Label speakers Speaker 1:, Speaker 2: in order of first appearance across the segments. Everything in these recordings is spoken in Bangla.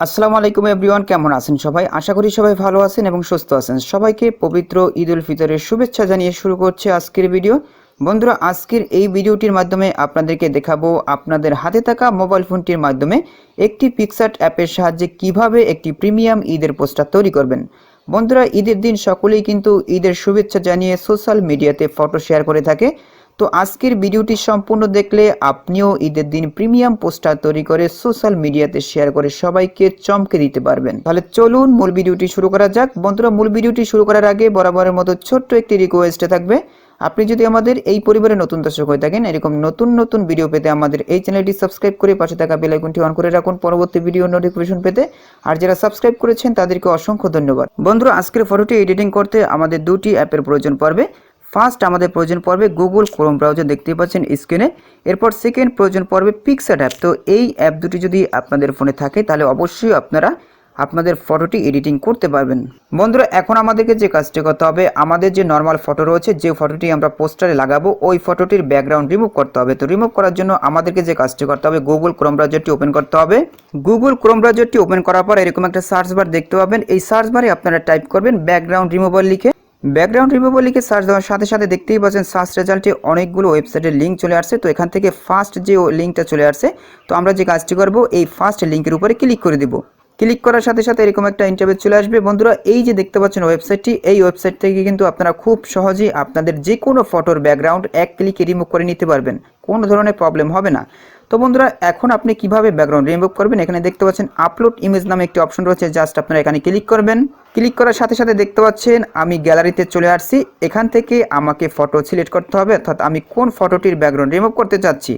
Speaker 1: আসসালামু আলাইকুম এভরিওয়ান, কেমন আছেন সবাই? আশা করি সবাই ভালো আছেন এবং সুস্থ আছেন। সবাইকে পবিত্র ঈদ উল ফিতরের শুভেচ্ছা জানিয়ে শুরু করছে আজকের ভিডিও। বন্ধুরা, আজকের এই ভিডিওটির মাধ্যমে আপনাদেরকে দেখাবো আপনাদের হাতে থাকা মোবাইল ফোনটির মাধ্যমে একটি পিকসার্ট অ্যাপের সাহায্যে কীভাবে একটি প্রিমিয়াম ঈদের পোস্টার তৈরি করবেন। বন্ধুরা, ঈদের দিন সকলেই কিন্তু ঈদের শুভেচ্ছা জানিয়ে সোশ্যাল মিডিয়াতে ফটো শেয়ার করে থাকে। তো আজকের ভিডিওটি সম্পূর্ণ দেখলে আপনিও ঈদের দিন প্রিমিয়াম পোস্টার তৈরি করে সোশ্যাল মিডিয়াতে শেয়ার করে সবাইকে চমকে দিতে পারবেন। তাহলে চলুন মূল ভিডিওটি শুরু করা যাক। বন্ধুরা, মূল ভিডিওটি শুরু করার আগে বরাবরের মতো ছোট্ট একটি রিকোয়েস্টে থাকবে। আপনি যদি আমাদের এই পরিবারে নতুন দর্শক হয়ে থাকেন, এরকম নতুন নতুন ভিডিও পেতে আমাদের এই চ্যানেলটি সাবস্ক্রাইব করে পাশে থাকা বেল আইকনটি অন করে রাখুন পরবর্তী ভিডিও নোটিফিকেশন পেতে। আর যারা সাবস্ক্রাইব করেছেন, তাদেরকে অসংখ্য ধন্যবাদ। বন্ধুরা, আজকের ফটোটি এডিটিং করতে আমাদের দুটি অ্যাপের প্রয়োজন পড়বে। ফার্স্ট আমাদের প্রয়োজন পড়বে গুগল ক্রোম ব্রাউজার দেখতেই পাচ্ছেন স্ক্রিনে এরপর সেকেন্ড প্রয়োজন পড়বে পিক্সার অ্যাপ তো এই অ্যাপ দুটি যদি আপনাদের ফোনে থাকে, তাহলে অবশ্যই আপনারা আপনাদের ফটোটি এডিটিং করতে পারবেন। বন্ধুরা, এখন আমাদেরকে যে কাজটি করতে হবে, আমাদের যে নর্মাল ফটো রয়েছে, যে ফটোটি আমরা পোস্টারে লাগাবো, ওই ফটোটির ব্যাকগ্রাউন্ড রিমুভ করতে হবে। তো রিমুভ করার জন্য আমাদেরকে যে কাজটি করতে হবে গুগল ক্রোম ব্রাউজারটি ওপেন করতে হবে। গুগল ক্রোম ব্রাউজারটি ওপেন করার পর এরকম একটা সার্চ বার দেখতে পাবেন। এই সার্চ বারে আপনারা টাইপ করবেন ব্যাকগ্রাউন্ড রিমুভার লিখে। ব্যাকগ্রাউন্ড রিমুভার লিখে সার্চ দেওয়ার সাথে সাথে দেখতেই পাচ্ছেন সার্চ রেজাল্টে অনেকগুলো ওয়েবসাইটের লিঙ্ক চলে আসছে। তো এখান থেকে ফার্স্ট যে লিঙ্কটা চলে আসছে, তো আমরা যে কাজটি করব, এই ফার্স্ট লিঙ্কের উপরে ক্লিক করে দিব। ক্লিক করার সাথে সাথে এরকম একটা ইন্টারভিউ চলে আসবে। বন্ধুরা, এই যে দেখতে পাচ্ছেন ওয়েবসাইটটি এই ওয়েবসাইট থেকে কিন্তু আপনারা খুব সহজেই আপনাদের যে কোনো ফটোর ব্যাকগ্রাউন্ড এক ক্লিকে রিমুভ করে নিতে পারবেন। কোনো ধরনের প্রবলেম হবে না। তো বন্ধুরা, এখন আপনি কীভাবে ব্যাকগ্রাউন্ড রিমুভ করবেন? এখানে দেখতে পাচ্ছেন আপলোড ইমেজ নামে একটি অপশন রয়েছে জাস্ট আপনারা এখানে ক্লিক করবেন। ক্লিক করার সাথে সাথে দেখতে পাচ্ছেন, আমি গ্যালারিতে চলে আসছি। এখান থেকে আমাকে ফটো সিলেক্ট করতে হবে, অর্থাৎ আমি কোন ফটোটির ব্যাকগ্রাউন্ড রিমুভ করতে চাচ্ছি।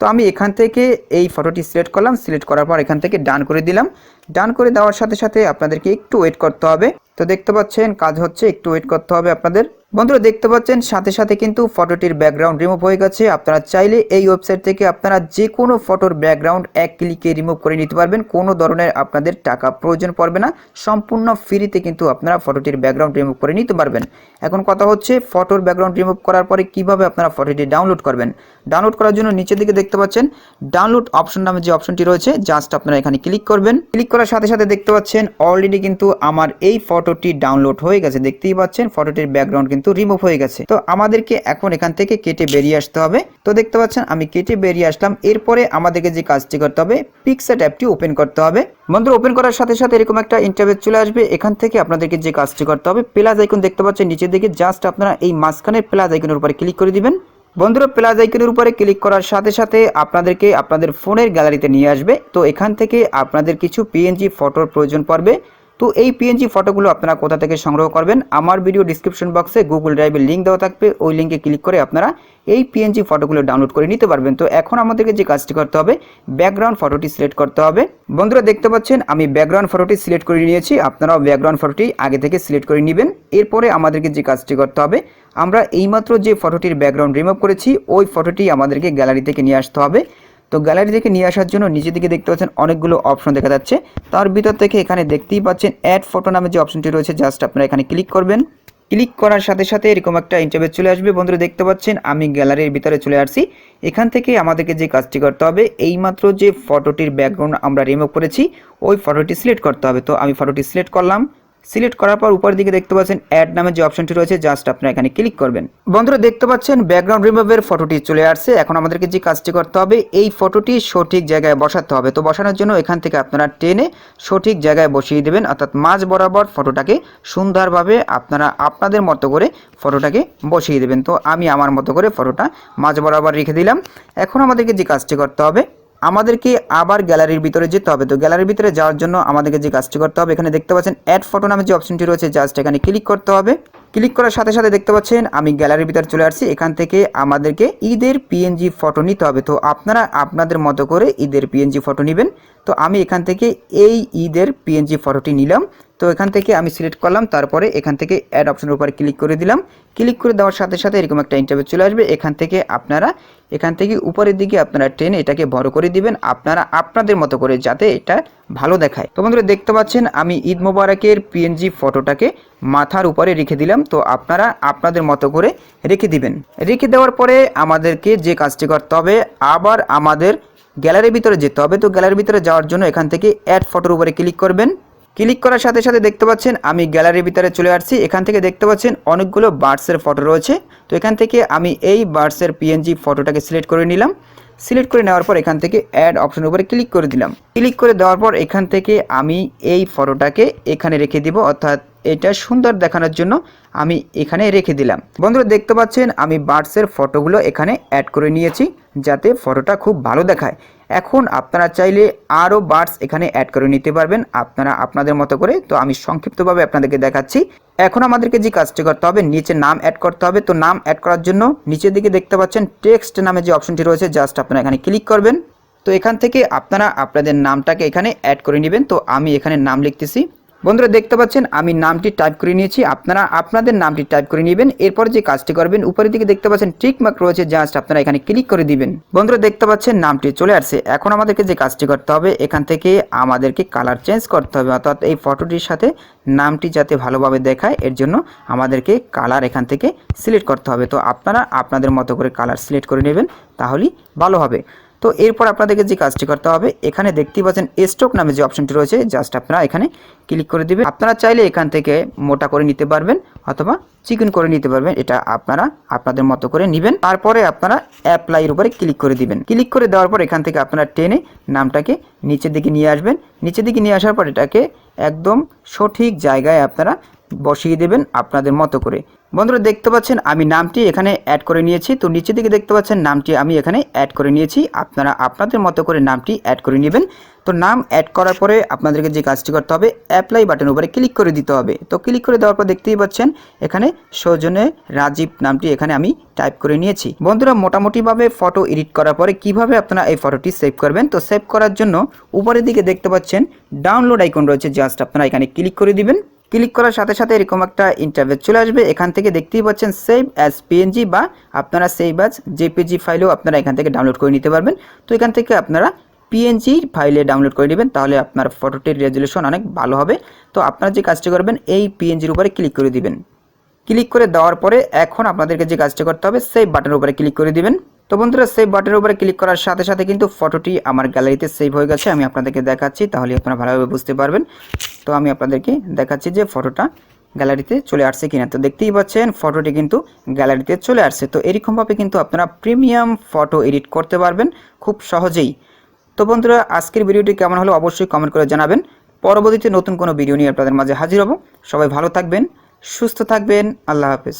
Speaker 1: তো আমি এখান থেকে এই ফটোটি সিলেক্ট করলাম সিলেক্ট করার পর এখান থেকে ডান করে দিলাম। ডান করে দেওয়ার সাথে সাথে আপনাদেরকে একটু ওয়েট করতে হবে। তো দেখতে পাচ্ছেন, কাজ হচ্ছে, একটু ওয়েট করতে হবে আপনাদের। বন্ধুরা, দেখতে পাচ্ছেন, সাথে সাথে কিন্তু ফটোটির ব্যাকগ্রাউন্ড রিমুভ হয়ে গেছে। আপনারা চাইলে এই ওয়েবসাইট থেকে আপনারা যে কোনো ফটোর ব্যাকগ্রাউন্ড এক ক্লিকে রিমুভ করে নিতে পারবেন। কোনো ধরনের আপনাদের টাকা প্রয়োজন পড়বে না। সম্পূর্ণ ফ্রিতে কিন্তু আপনারা ফটোটির ব্যাকগ্রাউন্ড রিমুভ করে নিতে পারবেন। এখন কথা হচ্ছে ফটোর ব্যাকগ্রাউন্ড রিমুভ করার পরে কীভাবে আপনারা ফটোটি ডাউনলোড করবেন? ডাউনলোড করার জন্য নিচের দিকে দেখতে পাচ্ছেন ডাউনলোড অপশন নামে যে অপশনটি রয়েছে জাস্ট আপনারা এখানে ক্লিক করবেন। ক্লিক করার সাথে সাথে দেখতে পাচ্ছেন অলরেডি কিন্তু আমার এই ফটোটি ডাউনলোড হয়ে গেছে। দেখতেই পাচ্ছেন ফটোটির ব্যাকগ্রাউন্ড কিন্তু রিমুভ হয়ে গেছে। তো আমাদেরকে এখন এখান থেকে কেটে বেরিয়ে আসতে হবে। তো দেখতে পাচ্ছেন, আমি কেটে বেরিয়ে আসলাম। এরপরে আমাদেরকে যে কাজটি করতে হবে পিক্সার অ্যাপটি ওপেন করতে হবে। বন্ধু ওপেন করার সাথে সাথে এরকম একটা ইন্টারভিউ চলে আসবে। এখান থেকে আপনাদেরকে যে কাজটি করতে হবে প্লাস আইকন দেখতে পাচ্ছেন নিচের দিকে। জাস্ট আপনারা এই মাঝখানের প্লাস আইকনের উপরে ক্লিক করে দিবেন। বন্ধুরা প্লাস আইকনের উপরে ক্লিক করার সাথে সাথে আপনাদেরকে আপনাদের ফোনের গ্যালারিতে নিয়ে আসবে। তো এখান থেকে আপনাদের কিছু পিএনজি ফটোর প্রয়োজন পড়বে। তো এই পিএনজি ফটোগুলো আপনারা কোথা থেকে সংগ্রহ করবেন? আমার ভিডিও ডিসক্রিপশন বক্সে গুগল ড্রাইভের লিঙ্ক দেওয়া থাকবে। ওই লিঙ্কে ক্লিক করে আপনারা এই পিএনজি ফটোগুলো ডাউনলোড করে নিতে পারবেন। তো এখন আমাদেরকে যে কাজটি করতে হবে ব্যাকগ্রাউন্ড ফটোটি সিলেক্ট করতে হবে। বন্ধুরা দেখতে পাচ্ছেন, আমি ব্যাকগ্রাউন্ড ফটোটি সিলেক্ট করে নিয়েছি। আপনারাও ব্যাকগ্রাউন্ড ফটোটি আগে থেকে সিলেক্ট করে নেবেন। এরপরে আমাদেরকে যে কাজটি করতে হবে, আমরা এইমাত্র যে ফটোটির ব্যাকগ্রাউন্ড রিমুভ করেছি, ওই ফটোটি আমাদেরকে গ্যালারি থেকে নিয়ে আসতে হবে। তো গ্যালারি থেকে নিয়ে আসার জন্য নিচের দিকে দেখতে পাচ্ছেন অনেকগুলো অপশন দেখা যাচ্ছে। তার ভিতর থেকে এখানে দেখতেই পাচ্ছেন অ্যাড ফটো নামে যে অপশনটি রয়েছে জাস্ট আপনারা এখানে ক্লিক করবেন। ক্লিক করার সাথে সাথে এরকম একটা ইন্টারভিউ চলে আসবে। বন্ধুরা, দেখতে পাচ্ছেন আমি গ্যালারির ভিতরে চলে আসছি। এখান থেকে আমাদেরকে যে কাজটি করতে হবে, এইমাত্র যে ফটোটির ব্যাকগ্রাউন্ড আমরা রিমুভ করেছি, ওই ফটোটি সিলেক্ট করতে হবে। তো আমি ফটোটি সিলেক্ট করলাম। সিলেক্ট করার পর উপরের দিকে দেখতে পাচ্ছেন অ্যাড নামে যে অপশনটি রয়েছে জাস্ট আপনারা এখানে ক্লিক করবেন। বন্ধুরা, দেখতে পাচ্ছেন ব্যাকগ্রাউন্ড রিমুভের ফটোটি চলে আসছে। এখন আমাদেরকে যে কাজটি করতে হবে, এই ফটোটি সঠিক জায়গায় বসাতে হবে। তো বসানোর জন্য এখান থেকে আপনারা টেনে সঠিক জায়গায় বসিয়ে দেবেন। অর্থাৎ মাঝ বরাবর ফটোটাকে সুন্দরভাবে আপনারা আপনাদের মতো করে ফটোটাকে বসিয়ে দেবেন। তো আমি আমার মতো করে ফটোটা মাঝ বরাবর রেখে দিলাম। এখন আমাদেরকে যে কাজটি করতে হবে আমাদেরকে আবার গ্যালারির ভিতরে যেতে হবে। তো গ্যালারির ভিতরে যাওয়ার জন্য আমাদেরকে যে কাজটি করতে হবে, এখানে দেখতে পাচ্ছেন অ্যাড ফটো নামে যে অপশনটি রয়েছে জাস্ট এখানে ক্লিক করতে হবে। ক্লিক করার সাথে সাথে দেখতে পাচ্ছেন আমি গ্যালারির ভিতরে চলে আসছি। এখান থেকে আমাদেরকে ঈদের পিএনজি ফটো নিতে হবে। তো আপনারা আপনাদের মতো করে ঈদের পিএনজি ফটো নেবেন। তো আমি এখান থেকে এই ঈদের পিএনজি ফটোটি নিলাম। তো এখান থেকে আমি সিলেক্ট করলাম, তারপরে এখান থেকে অ্যাড অপশনের উপরে ক্লিক করে দিলাম। ক্লিক করে দেওয়ার সাথে সাথে এরকম একটা ইন্টারভিউ চলে আসবে। এখান থেকে আপনারা এখান থেকে উপরের দিকে আপনারা টেনে এটাকে বড় করে দিবেন। আপনারা আপনাদের মতো করে যাতে এটা ভালো দেখায়। তো বন্ধুরা, দেখতে পাচ্ছেন, আমি ঈদ মোবারকের পিএনজি ফটোটাকে মাথার উপরে রেখে দিলাম। তো আপনারা আপনাদের মতো করে রেখে দিবেন। রেখে দেওয়ার পরে আমাদেরকে যে কাজটি করতে হবে, আবার আমাদের গ্যালারির ভিতরে যেতে হবে। তো গ্যালারির ভিতরে যাওয়ার জন্য এখান থেকে অ্যাড ফটোর উপরে ক্লিক করবেন। ক্লিক করার সাথে সাথে দেখতে পাচ্ছেন আমি গ্যালারির ভিতরে চলে আসছি। এখান থেকে দেখতে পাচ্ছেন অনেকগুলো বার্ডসের ফটো রয়েছে। তো এখান থেকে আমি এই বার্ডসের পিএনজি ফটোটাকে সিলেক্ট করে নিলাম। সিলেক্ট করে নেওয়ার পর এখান থেকে অ্যাড অপশনের উপরে ক্লিক করে দিলাম। ক্লিক করে দেওয়ার পর এখান থেকে আমি এই ফটোটাকে এখানে রেখে দিব। অর্থাৎ এটা সুন্দর দেখানোর জন্য আমি এখানে রেখে দিলাম। বন্ধুরা, দেখতে পাচ্ছেন আমি বার্ডসের ফটোগুলো এখানে অ্যাড করে নিয়েছি যাতে ফটোটা খুব ভালো দেখায়। এখন আপনারা চাইলে আরও বার্ডস এখানে অ্যাড করে নিতে পারবেন। আপনারা আপনাদের মতো করে। তো আমি সংক্ষিপ্তভাবে আপনাদেরকে দেখাচ্ছি। এখন আমাদেরকে যে কাজটি করতে হবে, নিচে নাম অ্যাড করতে হবে। তো নাম অ্যাড করার জন্য নিচের দিকে দেখতে পাচ্ছেন টেক্সট নামে যে অপশনটি রয়েছে জাস্ট আপনারা এখানে ক্লিক করবেন। তো এখান থেকে আপনারা আপনাদের নামটাকে এখানে অ্যাড করে নেবেন। তো আমি এখানে নাম লিখতেছি। বন্ধুরা দেখতে পাচ্ছেন, আমি নামটি টাইপ করে নিয়েছি। আপনারা আপনাদের নামটি টাইপ করে নেবেন, এরপর যে কাজটি করবেন, উপরের দিকে দেখতে পাচ্ছেন টিক মার্ক রয়েছে জাস্ট আপনারা এখানে ক্লিক করে দিবেন। বন্ধুরা দেখতে পাচ্ছেন, নামটি চলে আসছে। এখন আমাদেরকে যে কাজটি করতে হবে, এখান থেকে আমাদেরকে কালার চেঞ্জ করতে হবে। অর্থাৎ এই ফটোটির সাথে নামটি যাতে ভালোভাবে দেখায়, এর জন্য আমাদেরকে কালার এখান থেকে সিলেক্ট করতে হবে। তো আপনারা আপনাদের মতো করে কালার সিলেক্ট করে নেবেন, তাহলেই ভালো হবে। তো এরপর আপনাদেরকে যে কাজটি করতে হবে, এখানে দেখতেই পাচ্ছেন স্টক নামে যে অপশনটি রয়েছে জাস্ট আপনারা এখানে ক্লিক করে দিবেন। আপনারা চাইলে এখান থেকে মোটা করে নিতে পারবেন অথবা চিকেন করে নিতে পারবেন, এটা আপনারা আপনাদের মতো করে নেবেন। তারপরে আপনারা অ্যাপ্লাইয়ের উপরে ক্লিক করে দিবেন। ক্লিক করে দেওয়ার পর এখান থেকে আপনারা টেনে নামটাকে নিচের দিকে নিয়ে আসবেন। নিচের দিকে নিয়ে আসার পর এটাকে একদম সঠিক জায়গায় আপনারা বসিয়ে দেবেন আপনাদের মতো করে। বন্ধুরা দেখতে পাচ্ছেন আমি নামটি এখানে অ্যাড করে নিয়েছি। তো নিচের দিকে দেখতে পাচ্ছেন নামটি আমি এখানে অ্যাড করে নিয়েছি। আপনারা আপনাদের মতো করে নামটি অ্যাড করে নেবেন। তো নাম অ্যাড করার পরে আপনাদেরকে যে কাজটি করতে হবে অ্যাপ্লাই বাটন উপরে ক্লিক করে দিতে হবে। তো ক্লিক করে দেওয়ার পর দেখতেই পাচ্ছেন এখানে সৌজনে রাজীব নামটি এখানে আমি টাইপ করে নিয়েছি। বন্ধুরা মোটামুটিভাবে ফটো এডিট করার পরে কীভাবে আপনারা এই ফটোটি সেভ করবেন? তো সেভ করার জন্য উপরের দিকে দেখতে পাচ্ছেন ডাউনলোড আইকন রয়েছে। জাস্ট আপনারা এখানে ক্লিক করে দিবেন। ক্লিক করার সাথে সাথে এরকম একটা ইন্টারভেট চলে আসবে। এখান থেকে দেখতেই পাচ্ছেন সেভ অ্যাজ পিএনজি বা আপনারা সেভ অ্যাজ জেপিজি ফাইলেও আপনারা এখান থেকে ডাউনলোড করে নিতে পারবেন। তো এখান থেকে আপনারা পিএনজি ফাইলে ডাউনলোড করে নেবেন, তাহলে আপনার ফটোটির রেজলিউশন অনেক ভালো হবে। তো আপনারা যে কাজটি করবেন, এই পিএনজির উপরে ক্লিক করে দিবেন। ক্লিক করে দেওয়ার পরে এখন আপনাদেরকে যে কাজটি করতে হবে সেভ বাটনের উপরে ক্লিক করে দিবেন। তো বন্ধুরা সেভ বাটনের উপরে ক্লিক করার সাথে সাথে কিন্তু ফটোটি আমার গ্যালারিতে সেভ হয়ে গেছে। আমি আপনাদেরকে দেখাচ্ছি, তাহলে আপনারা ভালোভাবে বুঝতে পারবেন। তো আমি আপনাদেরকে দেখাচ্ছি যে ফটোটা গ্যালারিতে চলে আসছে কিনা। তো দেখতেই পাচ্ছেন ফটোটি কিন্তু গ্যালারিতে চলে আসছে। তো এরকমভাবে কিন্তু আপনারা প্রিমিয়াম ফটো এডিট করতে পারবেন খুব সহজেই। তো বন্ধুরা, আজকের ভিডিওটি কেমন হলো অবশ্যই কমেন্ট করে জানাবেন। পরবর্তীতে নতুন কোনো ভিডিও নিয়ে আপনাদের মাঝে হাজির হব। সবাই ভালো থাকবেন, সুস্থ থাকবেন, আল্লাহ হাফেজ।